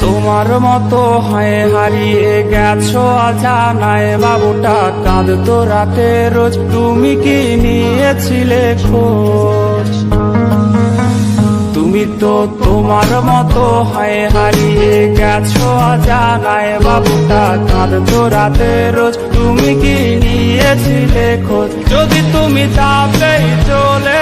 তোমার মতো হয় হারিয়ে গেছো অজানায় বাবুটা কাঁদতো রাতে রোজ। তুমি কি নিয়েছিলে খোঁজ? তুমি তো তোমার মতো হয় হারিয়ে গেছো অজানায় বাবুটা কাঁদতো রাতে রোজ। তুমি কি নিয়েছিলে খোঁজ? যদি তুমি যাবেই চলে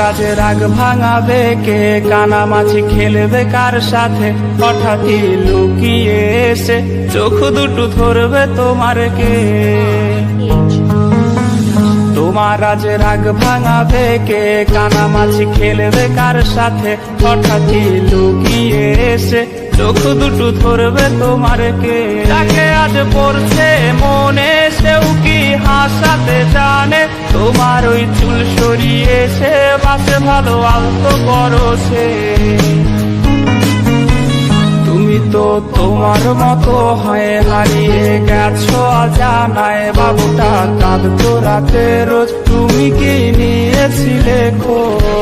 আজ রাগ ভাঙাবে কে? কানামাছি খেলবে কার সাথে? হঠাৎই লুকিয়ে এসে চোখ দুটো ধরবে তোমার কে? তোমার আজ রাগ ভাঙাবে কে? কানামাছি খেলবে কার সাথে? হঠাৎই লুকিয়ে এসে চোখ দুটো ধরবে তোমার কে? আজ পড়ছে মনে সেও কি হাসাতে সে বাসে ভালো আলতো করো সে। তুমি তো তোমার মতো হয়ে হারিয়ে গেছো জানায় বাবুটা কাঁদতো রাতে। রোজ তুমি কি নিয়েছিলে খোঁজ?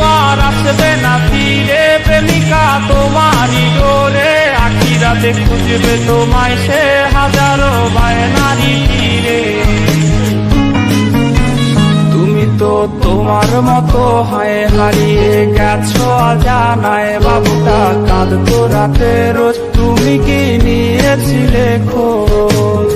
খুঁজবে তোমায় সে হাজারো বায়নারি তীরে তুমি তো তোমার মতো হয় হারিয়ে গেছো জানায় বাবুটা কাঁদতো রাতে রোজ। তুমি কি নিয়েছিলে খোঁজ?